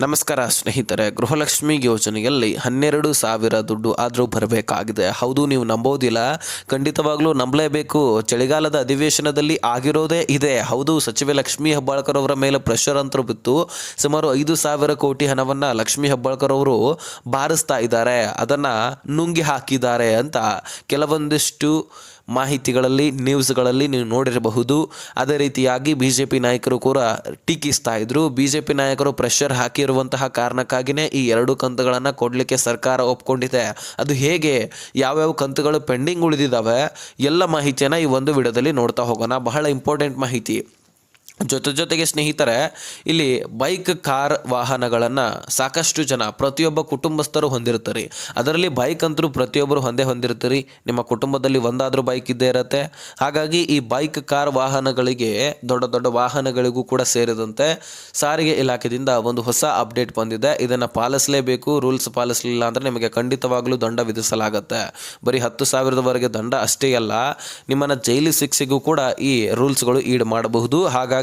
ನಮಸ್ಕಾರ ಸ್ನೇಹಿತರೆ, ಗೃಹಲಕ್ಷ್ಮಿ ಯೋಜನೆಯಲ್ಲಿ ಹನ್ನೆರಡು ಸಾವಿರ ದುಡ್ಡು ಆದರೂ ಬರಬೇಕಾಗಿದೆ. ಹೌದು, ನೀವು ನಂಬೋದಿಲ್ಲ. ಖಂಡಿತವಾಗ್ಲೂ ನಂಬಲೇಬೇಕು. ಚಳಿಗಾಲದ ಅಧಿವೇಶನದಲ್ಲಿ ಆಗಿರೋದೇ ಇದೆ. ಹೌದು, ಸಚಿವೆ ಲಕ್ಷ್ಮೀ ಹೆಬ್ಬಾಳ್ಕರ್ ಅವರ ಮೇಲೆ ಪ್ರೆಷರ್ ಅಂತೂ ಬಿತ್ತು. ಸುಮಾರು ಐದು ಸಾವಿರ ಕೋಟಿ ಹಣವನ್ನು ಲಕ್ಷ್ಮೀ ಹೆಬ್ಬಾಳ್ಕರ್ ಅವರು ಬಾರಿಸ್ತಾ ಇದ್ದಾರೆ. ಅದನ್ನು ನುಂಗಿ ಹಾಕಿದ್ದಾರೆ ಅಂತ ಕೆಲವೊಂದಿಷ್ಟು ಮಾಹಿತಿಗಳಲ್ಲಿ ನ್ಯೂಸ್ಗಳಲ್ಲಿ ನೀವು ನೋಡಿರಬಹುದು. ಅದೇ ರೀತಿಯಾಗಿ ಬಿ ಜೆ ಪಿ ನಾಯಕರು ಕೂಡ ಟೀಕಿಸ್ತಾ ಇದ್ರು. ಬಿ ಜೆ ಪಿ ನಾಯಕರು ಪ್ರೆಷರ್ ಹಾಕಿರುವಂತಹ ಕಾರಣಕ್ಕಾಗಿಯೇ ಈ ಎರಡು ಕಂತುಗಳನ್ನು ಕೊಡಲಿಕ್ಕೆ ಸರ್ಕಾರ ಒಪ್ಕೊಂಡಿದೆ. ಅದು ಹೇಗೆ? ಯಾವ್ಯಾವ ಕಂತುಗಳು ಪೆಂಡಿಂಗ್ ಉಳಿದಿದ್ದಾವೆ ಎಲ್ಲ ಮಾಹಿತಿಯನ್ನು ಈ ಒಂದು ವಿಡಿಯೋದಲ್ಲಿ ನೋಡ್ತಾ ಹೋಗೋಣ. ಬಹಳ ಇಂಪಾರ್ಟೆಂಟ್ ಮಾಹಿತಿ. ಜೊತೆ ಜೊತೆಗೆ ಸ್ನೇಹಿತರೆ, ಇಲ್ಲಿ ಬೈಕ್ ಕಾರ್ ವಾಹನಗಳನ್ನು ಸಾಕಷ್ಟು ಜನ ಪ್ರತಿಯೊಬ್ಬ ಕುಟುಂಬಸ್ಥರು ಹೊಂದಿರ್ತಾರೆ ಅದರಲ್ಲಿ ಬೈಕ್ ಅಂತೂ ಪ್ರತಿಯೊಬ್ಬರು ಹೊಂದೇ ಹೊಂದಿರ್ತೀರಿ ನಿಮ್ಮ ಕುಟುಂಬದಲ್ಲಿ ಒಂದಾದರೂ ಬೈಕ್ ಇದ್ದೇ ಇರುತ್ತೆ. ಹಾಗಾಗಿ ಈ ಬೈಕ್ ಕಾರ್ ವಾಹನಗಳಿಗೆ, ದೊಡ್ಡ ದೊಡ್ಡ ವಾಹನಗಳಿಗೂ ಕೂಡ ಸೇರಿದಂತೆ ಸಾರಿಗೆ ಇಲಾಖೆಯಿಂದ ಒಂದು ಹೊಸ ಅಪ್ಡೇಟ್ ಬಂದಿದೆ. ಇದನ್ನು ಪಾಲಿಸಲೇಬೇಕು ರೂಲ್ಸ್ ಪಾಲಿಸಲಿಲ್ಲ ಅಂದರೆ ನಿಮಗೆ ಖಂಡಿತವಾಗಲೂ ದಂಡ ವಿಧಿಸಲಾಗುತ್ತೆ. ಬರೀ ಹತ್ತು ಸಾವಿರದವರೆಗೆ ದಂಡ ಅಷ್ಟೇ ಅಲ್ಲ, ನಿಮ್ಮನ್ನು ಜೈಲು ಶಿಕ್ಷೆಗೂ ಕೂಡ ಈ ರೂಲ್ಸ್ಗಳು ಈಡ್ ಮಾಡಬಹುದು. ಹಾಗಾಗಿ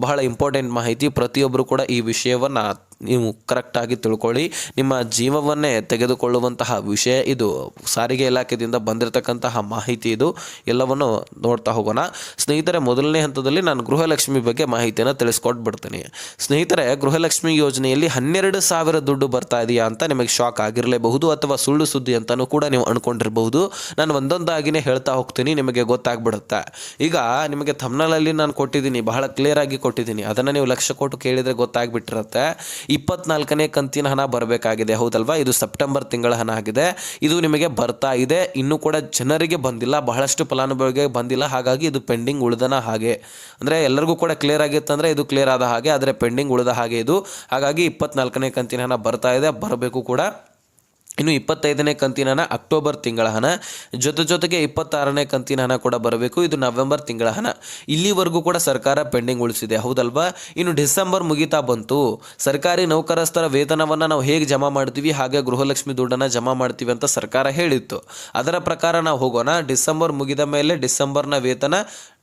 ಬಹಳ ಇಂಪಾರ್ಟೆಂಟ್ ಮಾಹಿತಿ ಪ್ರತಿಯೊಬ್ಬರು ಕೂಡ ಈ ವಿಷಯವನ್ನು ನೀವು ಕರೆಕ್ಟಾಗಿ ತಿಳ್ಕೊಳ್ಳಿ. ನಿಮ್ಮ ಜೀವವನ್ನೇ ತೆಗೆದುಕೊಳ್ಳುವಂತಹ ವಿಷಯ ಇದು. ಸಾರಿಗೆ ಇಲಾಖೆಯಿಂದ ಬಂದಿರತಕ್ಕಂತಹ ಮಾಹಿತಿ ಇದು. ಎಲ್ಲವನ್ನು ನೋಡ್ತಾ ಹೋಗೋಣ. ಸ್ನೇಹಿತರೆ, ಮೊದಲನೇ ಹಂತದಲ್ಲಿ ನಾನು ಗೃಹಲಕ್ಷ್ಮಿ ಬಗ್ಗೆ ಮಾಹಿತಿಯನ್ನು ತಿಳಿಸ್ಕೊಟ್ಬಿಡ್ತೀನಿ. ಸ್ನೇಹಿತರೆ, ಗೃಹಲಕ್ಷ್ಮಿ ಯೋಜನೆಯಲ್ಲಿ ಹನ್ನೆರಡು ಸಾವಿರ ದುಡ್ಡು ಬರ್ತಾ ಇದೆಯಾ ಅಂತ ನಿಮಗೆ ಶಾಕ್ ಆಗಿರಲೇಬಹುದು ಅಥವಾ ಸುಳ್ಳು ಸುದ್ದಿ ಅಂತಲೂ ಕೂಡ ನೀವು ಅನ್ಕೊಂಡಿರಬಹುದು. ನಾನು ಒಂದೊಂದಾಗಿನೇ ಹೇಳ್ತಾ ಹೋಗ್ತೀನಿ, ನಿಮಗೆ ಗೊತ್ತಾಗ್ಬಿಡುತ್ತೆ. ಈಗ ನಿಮಗೆ ಥಮ್ನಲಲ್ಲಿ ನಾನು ಕೊಟ್ಟಿದ್ದೀನಿ, ಬಹಳ ಕ್ಲಿಯರ್ ಆಗಿ ಕೊಟ್ಟಿದ್ದೀನಿ. ಅದನ್ನು ನೀವು ಲಕ್ಷ ಕೊಟ್ಟು ಕೇಳಿದರೆ ಗೊತ್ತಾಗ್ಬಿಟ್ಟಿರುತ್ತೆ. ಇಪ್ಪತ್ನಾಲ್ಕನೇ ಕಂತಿನ ಹಣ ಬರಬೇಕಾಗಿದೆ. ಹೌದಲ್ವಾ? ಇದು ಸೆಪ್ಟೆಂಬರ್ ತಿಂಗಳ ಹಣ ಆಗಿದೆ. ಇದು ನಿಮಗೆ ಬರ್ತಾ ಇದೆ. ಇನ್ನೂ ಕೂಡ ಜನರಿಗೆ ಬಂದಿಲ್ಲ. ಬಹಳಷ್ಟು ಫಲಾನುಭವಿಗೆ ಬಂದಿಲ್ಲ. ಹಾಗಾಗಿ ಇದು ಪೆಂಡಿಂಗ್ ಉಳಿದನ ಹಾಗೆ. ಅಂದರೆ ಎಲ್ಲರಿಗೂ ಕೂಡ ಕ್ಲಿಯರ್ ಆಗಿತ್ತಂದರೆ ಇದು ಕ್ಲಿಯರ್ ಆದ ಹಾಗೆ, ಆದರೆ ಪೆಂಡಿಂಗ್ ಉಳಿದ ಹಾಗೆ ಇದು. ಹಾಗಾಗಿ ಇಪ್ಪತ್ನಾಲ್ಕನೇ ಕಂತಿನ ಹಣ ಬರ್ತಾ ಇದೆ. ಬರಬೇಕು ಕೂಡ. ಇನ್ನು ಇಪ್ಪತ್ತೈದನೇ ಕಂತಿನ ಹಣ ಅಕ್ಟೋಬರ್ ತಿಂಗಳ ಹಣ. ಜೊತೆ ಜೊತೆಗೆ ಇಪ್ಪತ್ತಾರನೇ ಕಂತಿನ ಹಣ ಕೂಡ ಬರಬೇಕು. ಇದು ನವೆಂಬರ್ ತಿಂಗಳ ಹಣ. ಇಲ್ಲಿವರೆಗೂ ಕೂಡ ಸರ್ಕಾರ ಪೆಂಡಿಂಗ್ ಉಳಿಸಿದೆ. ಹೌದಲ್ವಾ? ಇನ್ನು ಡಿಸೆಂಬರ್ ಮುಗಿತಾ ಬಂತು. ಸರ್ಕಾರಿ ನೌಕರಸ್ಥರ ವೇತನವನ್ನು ನಾವು ಹೇಗೆ ಜಮಾ ಮಾಡ್ತೀವಿ? ಹಾಗೆ ಗೃಹಲಕ್ಷ್ಮಿ ದುಡ್ಡನ್ನು ಜಮಾ ಮಾಡ್ತೀವಿ ಅಂತ ಸರ್ಕಾರ ಹೇಳಿತ್ತು. ಅದರ ಪ್ರಕಾರ ನಾವು ಹೋಗೋಣ. ಡಿಸೆಂಬರ್ ಮುಗಿದ ಮೇಲೆ ಡಿಸೆಂಬರ್ನ ವೇತನ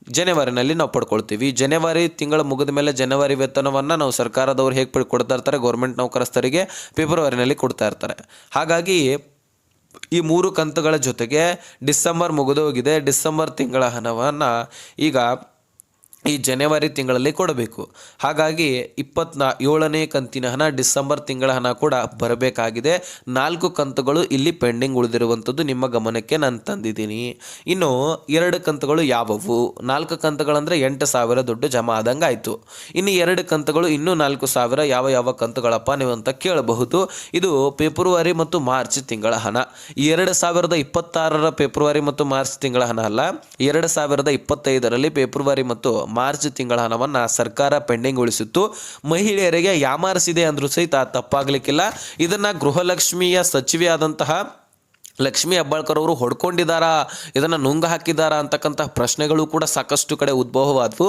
ಜನವರಿನಲ್ಲಿ ನಾವು ಪಡ್ಕೊಳ್ತೀವಿ. ಜನವರಿ ತಿಂಗಳ ಮುಗಿದ ಮೇಲೆ ಜನವರಿ ವೇತನವನ್ನು ನಾವು ಸರ್ಕಾರದವ್ರು ಹೇಗೆ ಪಡ್, ಕೊಡ್ತಾ ಇರ್ತಾರೆ, ಗೌರ್ಮೆಂಟ್ ನೌಕರಸ್ಥರಿಗೆ ಫೆಬ್ರವರಿನಲ್ಲಿ ಕೊಡ್ತಾ ಇರ್ತಾರೆ. ಹಾಗಾಗಿ ಈ ಮೂರು ಕಂತುಗಳ ಜೊತೆಗೆ ಡಿಸೆಂಬರ್ ಮುಗಿದೋಗಿದೆ ಡಿಸೆಂಬರ್ ತಿಂಗಳ ಹಣವನ್ನು ಈಗ ಈ ಜನವರಿ ತಿಂಗಳಲ್ಲಿ ಕೊಡಬೇಕು. ಹಾಗಾಗಿ ಇಪ್ಪತ್ನಾ ಏಳನೇ ಕಂತಿನ ಹಣ ಡಿಸೆಂಬರ್ ತಿಂಗಳ ಹಣ ಕೂಡ ಬರಬೇಕಾಗಿದೆ. ನಾಲ್ಕು ಕಂತುಗಳು ಇಲ್ಲಿ ಪೆಂಡಿಂಗ್ ಉಳಿದಿರುವಂಥದ್ದು ನಿಮ್ಮ ಗಮನಕ್ಕೆ ನಾನು ತಂದಿದ್ದೀನಿ. ಇನ್ನು ಎರಡು ಕಂತುಗಳು ಯಾವುವು? ನಾಲ್ಕು ಕಂತುಗಳಂದರೆ ಎಂಟು ಸಾವಿರ ದುಡ್ಡು ಜಮಾ ಆದಂಗೆ ಆಯಿತು. ಇನ್ನು ಎರಡು ಕಂತುಗಳು ಇನ್ನೂ ನಾಲ್ಕು ಸಾವಿರ ಯಾವ ಯಾವ ಕಂತುಗಳಪ್ಪ ನೀವು ಅಂತ ಕೇಳಬಹುದು. ಇದು ಫೆಬ್ರವರಿ ಮತ್ತು ಮಾರ್ಚ್ ತಿಂಗಳ ಹಣ. ಎರಡು ಸಾವಿರದ ಇಪ್ಪತ್ತಾರರ ಫೆಬ್ರವರಿ ಮತ್ತು ಮಾರ್ಚ್ ತಿಂಗಳ ಹಣ ಅಲ್ಲ, ಎರಡು ಸಾವಿರದ ಇಪ್ಪತ್ತೈದರಲ್ಲಿ ಫೆಬ್ರವರಿ ಮತ್ತು ಮಾರ್ಚ್ ತಿಂಗಳ ಹಣವನ್ನು ಸರ್ಕಾರ ಪೆಂಡಿಂಗ್ ಉಳಿಸಿತ್ತು. ಮಹಿಳೆಯರಿಗೆ ಯಾಮಾರಿಸಿದೆ ಅಂದರೂ ಸಹಿತ ತಪ್ಪಾಗಲಿಕ್ಕಿಲ್ಲ. ಇದನ್ನು ಗೃಹಲಕ್ಷ್ಮಿಯ ಸಚಿವೆ ಆದಂತಹ ಲಕ್ಷ್ಮೀ ಹೆಬ್ಬಾಳ್ಕರ್ ಅವರು ಹೊಡ್ಕೊಂಡಿದ್ದಾರಾ ಇದನ್ನು ನುಂಗ ಹಾಕಿದ್ದಾರಾ ಅಂತಕ್ಕಂತಹ ಪ್ರಶ್ನೆಗಳು ಕೂಡ ಸಾಕಷ್ಟು ಕಡೆ ಉದ್ಭವವಾದವು.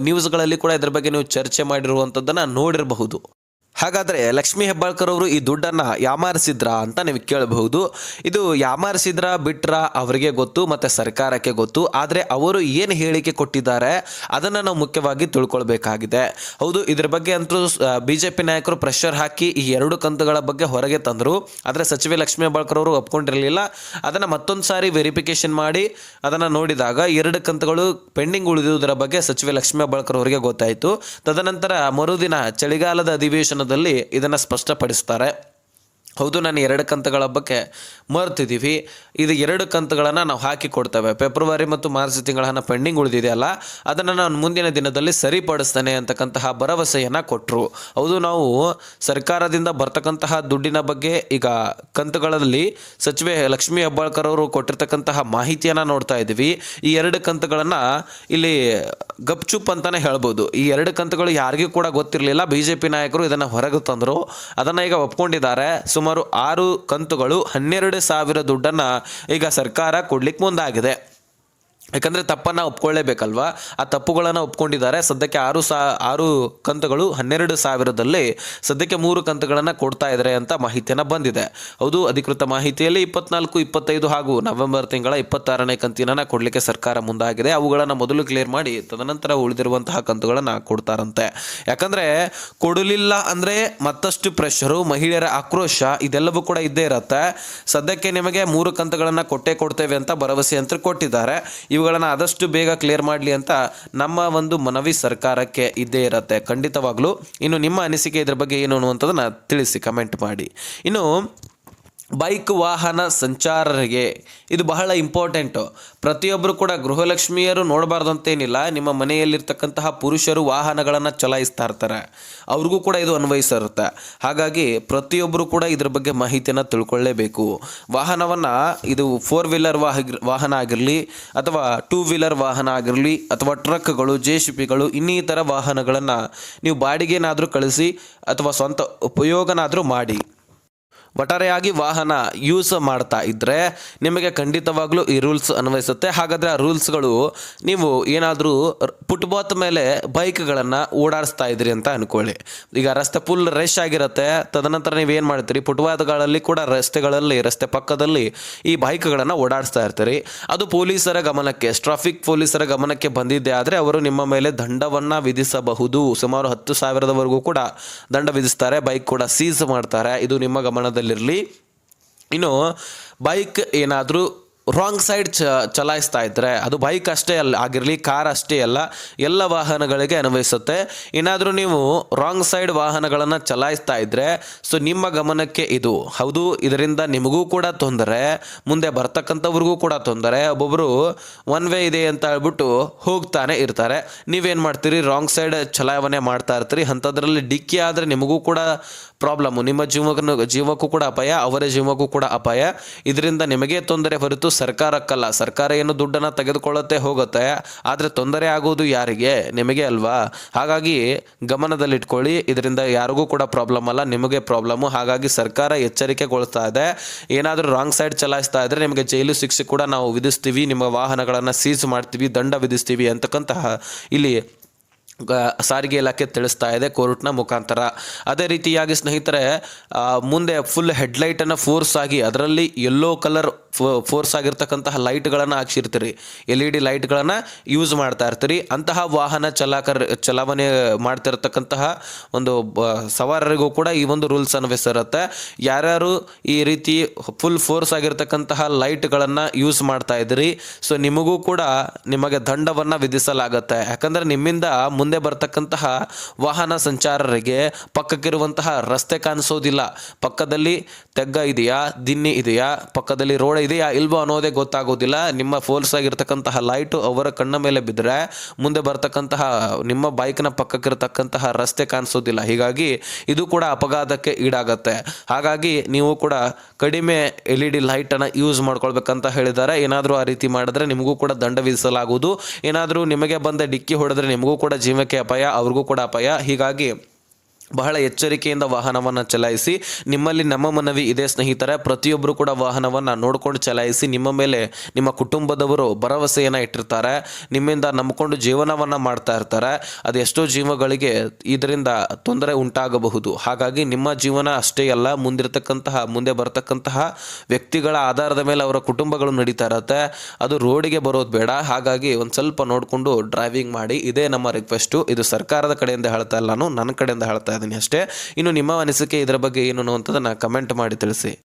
ನ್ಯೂಸ್ಗಳಲ್ಲಿ ಕೂಡ ಇದ್ರ ಬಗ್ಗೆ ನೀವು ಚರ್ಚೆ ಮಾಡಿರುವಂಥದ್ದನ್ನು ನೋಡಿರಬಹುದು. ಹಾಗಾದರೆ ಲಕ್ಷ್ಮೀ ಹೆಬ್ಬಾಳ್ಕರ್ ಅವರು ಈ ದುಡ್ಡನ್ನು ಯಾಮಾರಿಸಿದ್ರಾ ಅಂತ ನೀವು ಕೇಳಬಹುದು. ಇದು ಯಾಮಾರಿಸಿದ್ರಾ ಬಿಟ್ರಾ ಅವರಿಗೆ ಗೊತ್ತು ಮತ್ತು ಸರ್ಕಾರಕ್ಕೆ ಗೊತ್ತು. ಆದರೆ ಅವರು ಏನು ಹೇಳಿಕೆ ಕೊಟ್ಟಿದ್ದಾರೆ ಅದನ್ನು ನಾವು ಮುಖ್ಯವಾಗಿ ತಿಳ್ಕೊಳ್ಬೇಕಾಗಿದೆ. ಹೌದು, ಇದ್ರ ಬಗ್ಗೆ ಅಂತೂ ಬಿ ಜೆ ಪಿ ನಾಯಕರು ಪ್ರೆಷರ್ ಹಾಕಿ ಈ ಎರಡು ಕಂತುಗಳ ಬಗ್ಗೆ ಹೊರಗೆ ತಂದರು. ಆದರೆ ಸಚಿವೆ ಲಕ್ಷ್ಮೀ ಹೆಬ್ಬಾಳ್ಕರ್ ಅವರು ಒಪ್ಕೊಂಡಿರಲಿಲ್ಲ. ಅದನ್ನು ಮತ್ತೊಂದು ಸಾರಿ ವೆರಿಫಿಕೇಶನ್ ಮಾಡಿ ಅದನ್ನು ನೋಡಿದಾಗ ಎರಡು ಕಂತುಗಳು ಪೆಂಡಿಂಗ್ ಉಳಿದಿರುವುದರ ಬಗ್ಗೆ ಸಚಿವೆ ಲಕ್ಷ್ಮೀ ಹೆಬ್ಬಾಳ್ಕರ್ ಅವರಿಗೆ ಗೊತ್ತಾಯಿತು. ತದನಂತರ ಮರುದಿನ ಚಳಿಗಾಲದ ಅಧಿವೇಶನದಲ್ಲಿ ಇದನ್ನು ಸ್ಪಷ್ಟಪಡಿಸ್ತಾರೆ. ಹೌದು, ನಾನು ಎರಡು ಕಂತುಗಳ ಬಗ್ಗೆ ಮರ್ತಿದ್ದೀವಿ. ಇದು ಎರಡು ಕಂತುಗಳನ್ನು ನಾವು ಹಾಕಿ ಕೊಡ್ತೇವೆ. ಫೆಬ್ರವರಿ ಮತ್ತು ಮಾರ್ಚ್ ತಿಂಗಳ ಹಣ ಪೆಂಡಿಂಗ್ ಉಳಿದಿದೆಯಲ್ಲ, ಅದನ್ನು ನಾನು ಮುಂದಿನ ದಿನದಲ್ಲಿ ಸರಿಪಡಿಸ್ತೇನೆ ಅಂತಕ್ಕಂತಹ ಭರವಸೆಯನ್ನು ಕೊಟ್ಟರು ಹೌದು, ನಾವು ಸರ್ಕಾರದಿಂದ ಬರ್ತಕ್ಕಂತಹ ದುಡ್ಡಿನ ಬಗ್ಗೆ ಈಗ ಕಂತುಗಳಲ್ಲಿ ಸಚಿವೆ ಲಕ್ಷ್ಮೀ ಹೆಬ್ಬಾಳ್ಕರ್ ಅವರು ಕೊಟ್ಟಿರ್ತಕ್ಕಂತಹ ಮಾಹಿತಿಯನ್ನು ನೋಡ್ತಾ ಇದ್ದೀವಿ. ಈ ಎರಡು ಕಂತುಗಳನ್ನು ಇಲ್ಲಿ ಗಪ್ಚುಪ್ ಅಂತಲೇ ಹೇಳ್ಬೋದು. ಈ ಎರಡು ಕಂತುಗಳು ಯಾರಿಗೂ ಕೂಡ ಗೊತ್ತಿರಲಿಲ್ಲ. ಬಿ ಜೆ ಪಿ ನಾಯಕರು ಇದನ್ನು ಹೊರಗೆ ತಂದರು. ಅದನ್ನು ಈಗ ಒಪ್ಕೊಂಡಿದ್ದಾರೆ. ಆರು ಕಂತುಗಳು ಹನ್ನೆರಡು ಸಾವಿರ ದುಡ್ಡನ್ನು ಈಗ ಸರ್ಕಾರ ಕೊಡ್ಲಿಕ್ಕೆ ಮುಂದಾಗಿದೆ. ಯಾಕಂದರೆ ತಪ್ಪನ್ನು ಒಪ್ಕೊಳ್ಳೇಬೇಕಲ್ವಾ? ಆ ತಪ್ಪುಗಳನ್ನು ಒಪ್ಕೊಂಡಿದ್ದಾರೆ. ಸದ್ಯಕ್ಕೆ ಆರು ಸಾ, ಆರು ಕಂತುಗಳು ಹನ್ನೆರಡು ಸಾವಿರದಲ್ಲಿ ಸದ್ಯಕ್ಕೆ ಮೂರು ಕಂತುಗಳನ್ನು ಕೊಡ್ತಾ ಇದ್ದಾರೆ ಅಂತ ಮಾಹಿತಿಯನ್ನು ಬಂದಿದೆ. ಹೌದು, ಅಧಿಕೃತ ಮಾಹಿತಿಯಲ್ಲಿ ಇಪ್ಪತ್ನಾಲ್ಕು, ಇಪ್ಪತ್ತೈದು ಹಾಗೂ ನವೆಂಬರ್ ತಿಂಗಳ ಇಪ್ಪತ್ತಾರನೇ ಕಂತಿನ ಕೊಡಲಿಕ್ಕೆ ಸರ್ಕಾರ ಮುಂದಾಗಿದೆ. ಅವುಗಳನ್ನು ಮೊದಲು ಕ್ಲಿಯರ್ ಮಾಡಿ ತದನಂತರ ಉಳಿದಿರುವಂತಹ ಕಂತುಗಳನ್ನು ಕೊಡ್ತಾರಂತೆ. ಯಾಕಂದರೆ ಕೊಡಲಿಲ್ಲ ಅಂದರೆ ಮತ್ತಷ್ಟು ಪ್ರೆಷರು ಮಹಿಳೆಯರ ಆಕ್ರೋಶ ಇದೆಲ್ಲವೂ ಕೂಡ ಇದ್ದೇ ಇರುತ್ತೆ. ಸದ್ಯಕ್ಕೆ ನಿಮಗೆ ಮೂರು ಕಂತುಗಳನ್ನು ಕೊಟ್ಟೇ ಕೊಡ್ತೇವೆ ಅಂತ ಭರವಸೆ ಅಂತ ಕೊಟ್ಟಿದ್ದಾರೆ. ಇವುಗಳನ್ನು ಆದಷ್ಟು ಬೇಗ ಕ್ಲಿಯರ್ ಮಾಡಲಿ ಅಂತ ನಮ್ಮ ಒಂದು ಮನವಿ ಸರ್ಕಾರಕ್ಕೆ ಇದ್ದೇ ಇರುತ್ತೆ. ಖಂಡಿತವಾಗ್ಲೂ. ಇನ್ನು ನಿಮ್ಮ ಅನಿಸಿಕೆ ಇದ್ರ ಬಗ್ಗೆ ಏನು ಅನ್ನುವಂಥದ್ದನ್ನು ತಿಳಿಸಿ ಕಮೆಂಟ್ ಮಾಡಿ. ಇನ್ನು ಬೈಕ್ ವಾಹನ ಸಂಚಾರರಿಗೆ ಇದು ಬಹಳ ಇಂಪಾರ್ಟೆಂಟು. ಪ್ರತಿಯೊಬ್ಬರು ಕೂಡ ಗೃಹಲಕ್ಷ್ಮಿಯರು ನೋಡಬಾರ್ದಂತೇನಿಲ್ಲ, ನಿಮ್ಮ ಮನೆಯಲ್ಲಿರ್ತಕ್ಕಂತಹ ಪುರುಷರು ವಾಹನಗಳನ್ನು ಚಲಾಯಿಸ್ತಾ ಇರ್ತಾರೆ. ಅವ್ರಿಗೂ ಕೂಡ ಇದು ಅನ್ವಯಿಸಿರುತ್ತೆ. ಹಾಗಾಗಿ ಪ್ರತಿಯೊಬ್ಬರು ಕೂಡ ಇದ್ರ ಬಗ್ಗೆ ಮಾಹಿತಿಯನ್ನು ತಿಳ್ಕೊಳ್ಳೇಬೇಕು. ವಾಹನವನ್ನು ಇದು ಫೋರ್ ವೀಲರ್ ವಾಹ ವಾಹನ ಆಗಿರಲಿ, ಅಥವಾ ಟೂ ವೀಲರ್ ವಾಹನ ಆಗಿರಲಿ, ಅಥವಾ ಟ್ರಕ್ಗಳು ಜೆ ಸಿ ಪಿಗಳು ಇನ್ನಿತರ ವಾಹನಗಳನ್ನು ನೀವು ಬಾಡಿಗೆನಾದರೂ ಕಳಿಸಿ, ಅಥವಾ ಸ್ವಂತ ಉಪಯೋಗನಾದರೂ ಮಾಡಿ. ಒಟ್ಟಾರೆಯಾಗಿ ವಾಹನ ಯೂಸ್ ಮಾಡ್ತಾ ಇದ್ದರೆ ನಿಮಗೆ ಖಂಡಿತವಾಗ್ಲೂ ಈ ರೂಲ್ಸ್ ಅನ್ವಯಿಸುತ್ತೆ. ಹಾಗಾದರೆ ಆ ರೂಲ್ಸ್ಗಳು ನೀವು ಏನಾದರೂ ಫುಟ್ಪಾತ್ ಮೇಲೆ ಬೈಕ್ಗಳನ್ನು ಓಡಾಡಿಸ್ತಾ ಇದ್ರಿ ಅಂತ ಅನ್ಕೊಳ್ಳಿ. ಈಗ ರಸ್ತೆ ಫುಲ್ ರಶ್ ಆಗಿರುತ್ತೆ. ತದನಂತರ ನೀವು ಏನು ಮಾಡ್ತೀರಿ? ಫುಟ್ಪಾತ್ಗಳಲ್ಲಿ ಕೂಡ ರಸ್ತೆಗಳಲ್ಲಿ, ರಸ್ತೆ ಪಕ್ಕದಲ್ಲಿ ಈ ಬೈಕ್ಗಳನ್ನು ಓಡಾಡಿಸ್ತಾ ಇರ್ತೀರಿ. ಅದು ಪೊಲೀಸರ ಗಮನಕ್ಕೆ ಟ್ರಾಫಿಕ್ ಪೊಲೀಸರ ಗಮನಕ್ಕೆ ಬಂದಿದ್ದೆ ಆದರೆ ಅವರು ನಿಮ್ಮ ಮೇಲೆ ದಂಡವನ್ನು ವಿಧಿಸಬಹುದು. ಸುಮಾರು ಹತ್ತು ಸಾವಿರದವರೆಗೂ ಕೂಡ ದಂಡ ವಿಧಿಸ್ತಾರೆ. ಬೈಕ್ ಕೂಡ ಸೀಸ್ ಮಾಡ್ತಾರೆ. ಇದು ನಿಮ್ಮ ಗಮನದಲ್ಲಿರಲಿ ಇನ್ನು ಬೈಕ್ ಏನಾದರೂ ರಾಂಗ್ ಸೈಡ್ ಚ, ಚಲಾಯಿಸ್ತಾ ಇದ್ದರೆ ಅದು ಬೈಕ್ ಅಷ್ಟೇ ಅಲ್ಲ, ಆಗಿರಲಿ ಕಾರ್ ಅಷ್ಟೇ ಅಲ್ಲ, ಎಲ್ಲ ವಾಹನಗಳಿಗೆ ಅನ್ವಯಿಸುತ್ತೆ. ಏನಾದರೂ ನೀವು ರಾಂಗ್ ಸೈಡ್ ವಾಹನಗಳನ್ನು ಚಲಾಯಿಸ್ತಾ ಇದ್ದರೆ ಸೊ ನಿಮ್ಮ ಗಮನಕ್ಕೆ ಇದು. ಹೌದು, ಇದರಿಂದ ನಿಮಗೂ ಕೂಡ ತೊಂದರೆ, ಮುಂದೆ ಬರ್ತಕ್ಕಂಥವ್ರಿಗೂ ಕೂಡ ತೊಂದರೆ. ಒಬ್ಬೊಬ್ಬರು ಒನ್ ವೇ ಇದೆ ಅಂತ ಹೇಳ್ಬಿಟ್ಟು ಹೋಗ್ತಾನೆ ಇರ್ತಾರೆ. ನೀವೇನು ಮಾಡ್ತೀರಿ? ರಾಂಗ್ ಸೈಡ್ ಚಲಾವಣೆ ಮಾಡ್ತಾ ಇರ್ತೀರಿ. ಅಂಥದ್ರಲ್ಲಿ ಡಿಕ್ಕಿ ಆದರೆ ನಿಮಗೂ ಕೂಡ ಪ್ರಾಬ್ಲಮ್ಮು ನಿಮ್ಮ ಜೀವಕ್ಕೂ ಜೀವಕ್ಕೂ ಕೂಡ ಅಪಾಯ, ಅವರ ಜೀವಕ್ಕೂ ಕೂಡ ಅಪಾಯ. ಇದರಿಂದ ನಿಮಗೆ ತೊಂದರೆ ಹೊರತು ಸರ್ಕಾರಕ್ಕಲ್ಲ. ಸರ್ಕಾರ ಏನು ದುಡ್ಡನ್ನು ತೆಗೆದುಕೊಳ್ಳುತ್ತೆ ಹೋಗುತ್ತೆ, ಆದರೆ ತೊಂದರೆ ಆಗುವುದು ಯಾರಿಗೆ? ನಿಮಗೆ ಅಲ್ವಾ? ಹಾಗಾಗಿ ಗಮನದಲ್ಲಿಟ್ಕೊಳ್ಳಿ. ಇದರಿಂದ ಯಾರಿಗೂ ಕೂಡ ಪ್ರಾಬ್ಲಮ್ ಅಲ್ಲ, ನಿಮಗೆ ಪ್ರಾಬ್ಲಮ್ಮು ಹಾಗಾಗಿ ಸರ್ಕಾರ ಎಚ್ಚರಿಕೆಗೊಳ್ತಾ ಇದೆ. ಏನಾದರೂ ರಾಂಗ್ ಸೈಡ್ ಚಲಾಯಿಸ್ತಾ ಇದ್ದರೆ ನಿಮಗೆ ಜೈಲು ಶಿಕ್ಷೆ ಕೂಡ ನಾವು ವಿಧಿಸ್ತೀವಿ, ನಿಮ್ಮ ವಾಹನಗಳನ್ನು ಸೀಸ್ ಮಾಡ್ತೀವಿ, ದಂಡ ವಿಧಿಸ್ತೀವಿ ಅಂತಕ್ಕಂತಹ ಇಲ್ಲಿ ಸಾರಿಗೆ ಇಲಾಖೆ ತಿಳಿಸ್ತಾ ಇದೆ ಕೋರ್ಟ್ನ ಮುಖಾಂತರ. ಅದೇ ರೀತಿಯಾಗಿ ಸ್ನೇಹಿತರೆ ಮುಂದೆ ಫುಲ್ ಹೆಡ್ಲೈಟನ್ನು ಫೋರ್ಸ್ ಆಗಿ, ಅದರಲ್ಲಿ ಯೆಲ್ಲೋ ಕಲರ್ ಫೋರ್ಸ್ ಆಗಿರ್ತಕ್ಕಂತಹ ಲೈಟ್ಗಳನ್ನು ಹಾಕ್ಸಿರ್ತೀರಿ. ಎಲ್ ಇ ಡಿ ಲೈಟ್ಗಳನ್ನು ಯೂಸ್ ಮಾಡ್ತಾ ಇರ್ತೀರಿ. ಅಂತಹ ವಾಹನ ಚಲಾಕರ್, ಚಲಾವಣೆ ಮಾಡ್ತಿರ್ತಕ್ಕಂತಹ ಒಂದು ಸವಾರರಿಗೂ ಕೂಡ ಈ ಒಂದು ರೂಲ್ಸ್ ಅನ್ವಯಿಸಿರುತ್ತೆ ಯಾರ್ಯಾರು ಈ ರೀತಿ ಫುಲ್ ಫೋರ್ಸ್ ಆಗಿರ್ತಕ್ಕಂತಹ ಲೈಟ್ಗಳನ್ನು ಯೂಸ್ ಮಾಡ್ತಾ ಇದ್ದೀರಿ ಸೊ ನಿಮಗೂ ಕೂಡ ನಿಮಗೆ ದಂಡವನ್ನು ವಿಧಿಸಲಾಗುತ್ತೆ. ಯಾಕಂದರೆ ನಿಮ್ಮಿಂದ ಮುಂದೆ ಬರ್ತಕ್ಕಂತಹ ವಾಹನ ಸಂಚಾರರಿಗೆ ಪಕ್ಕಕ್ಕಿರುವಂತಹ ರಸ್ತೆ ಕಾಣಿಸೋದಿಲ್ಲ. ಪಕ್ಕದಲ್ಲಿ ತೆಗ್ಗ ಇದೆಯಾ, ದಿನ್ನಿ ಇದೆಯಾ, ಪಕ್ಕದಲ್ಲಿ ರೋಡ್ ಇದೆಯಾ, ಇಲ್ವೋ ಅನ್ನೋದೇ ಗೊತ್ತಾಗೋದಿಲ್ಲ. ನಿಮ್ಮ ಫೋರ್ಸ್ ಆಗಿರ್ತಕ್ಕಂತಹ ಲೈಟು ಅವರ ಕಣ್ಣ ಮೇಲೆ ಬಿದ್ದರೆ ಮುಂದೆ ಬರ್ತಕ್ಕಂತಹ ನಿಮ್ಮ ಬೈಕ್ನ ಪಕ್ಕಕ್ಕಿರತಕ್ಕಂತಹ ರಸ್ತೆ ಕಾಣಿಸೋದಿಲ್ಲ. ಹೀಗಾಗಿ ಇದು ಕೂಡ ಅಪಘಾತಕ್ಕೆ ಈಡಾಗತ್ತೆ. ಹಾಗಾಗಿ ನೀವು ಕೂಡ ಕಡಿಮೆ ಎಲ್ ಇ ಡಿ ಲೈಟನ್ನು ಯೂಸ್ ಮಾಡ್ಕೊಳ್ಬೇಕಂತ ಹೇಳಿದ್ದಾರೆ. ಏನಾದರೂ ಆ ರೀತಿ ಮಾಡಿದ್ರೆ ನಿಮಗೂ ಕೂಡ ದಂಡ ವಿಧಿಸಲಾಗುವುದು. ಏನಾದರೂ ನಿಮಗೆ ಬಂದ ಡಿಕ್ಕಿ ಹೊಡೆದ್ರೆ ನಿಮಗೂ ಕೂಡ ಜೀವಕ್ಕೆ ಅಪಾಯ ಅವ್ರಿಗೂ ಕೂಡ ಅಪಾಯ. ಹೀಗಾಗಿ ಬಹಳ ಎಚ್ಚರಿಕೆಯಿಂದ ವಾಹನವನ್ನು ಚಲಾಯಿಸಿ, ನಿಮ್ಮಲ್ಲಿ ನಮ್ಮ ಮನವಿ ಇದೆ ಸ್ನೇಹಿತರೆ ಪ್ರತಿಯೊಬ್ಬರು ಕೂಡ ವಾಹನವನ್ನು ನೋಡ್ಕೊಂಡು ಚಲಾಯಿಸಿ, ನಿಮ್ಮ ಮೇಲೆ ನಿಮ್ಮ ಕುಟುಂಬದವರು ಭರವಸೆಯನ್ನು ಇಟ್ಟಿರ್ತಾರೆ, ನಿಮ್ಮಿಂದ ನಂಬಿಕೊಂಡು ಜೀವನವನ್ನು ಮಾಡ್ತಾ ಇರ್ತಾರೆ, ಅದು ಎಷ್ಟೋ ಜೀವಗಳಿಗೆ ಇದರಿಂದ ತೊಂದರೆ ಉಂಟಾಗಬಹುದು. ಹಾಗಾಗಿ ನಿಮ್ಮ ಜೀವನ ಅಷ್ಟೇ ಅಲ್ಲ, ಮುಂದಿರ್ತಕ್ಕಂತಹ, ಮುಂದೆ ಬರ್ತಕ್ಕಂತಹ ವ್ಯಕ್ತಿಗಳ ಆಧಾರದ ಮೇಲೆ ಅವರ ಕುಟುಂಬಗಳು ನಡೀತಾ ಇರತ್ತೆ. ಅದು ರೋಡಿಗೆ ಬರೋದು ಬೇಡ, ಹಾಗಾಗಿ ಒಂದು ಸ್ವಲ್ಪ ನೋಡಿಕೊಂಡು ಡ್ರೈವಿಂಗ್ ಮಾಡಿ, ಇದೇ ನಮ್ಮ ರಿಕ್ವೆಸ್ಟು ಇದು ಸರ್ಕಾರದ ಕಡೆಯಿಂದ ಹೇಳ್ತಾ ಇಲ್ಲ, ನಾನು ನನ್ನ ಕಡೆಯಿಂದ ಹೇಳ್ತಾ ಅಷ್ಟೇ. ಇನ್ನು ನಿಮ್ಮ ಅನಿಸಿಕೆ ಇದರ ಬಗ್ಗೆ ಏನು ಅನ್ನುವಂಥದ್ದನ್ನು ಕಮೆಂಟ್ ಮಾಡಿ ತಿಳಿಸಿ.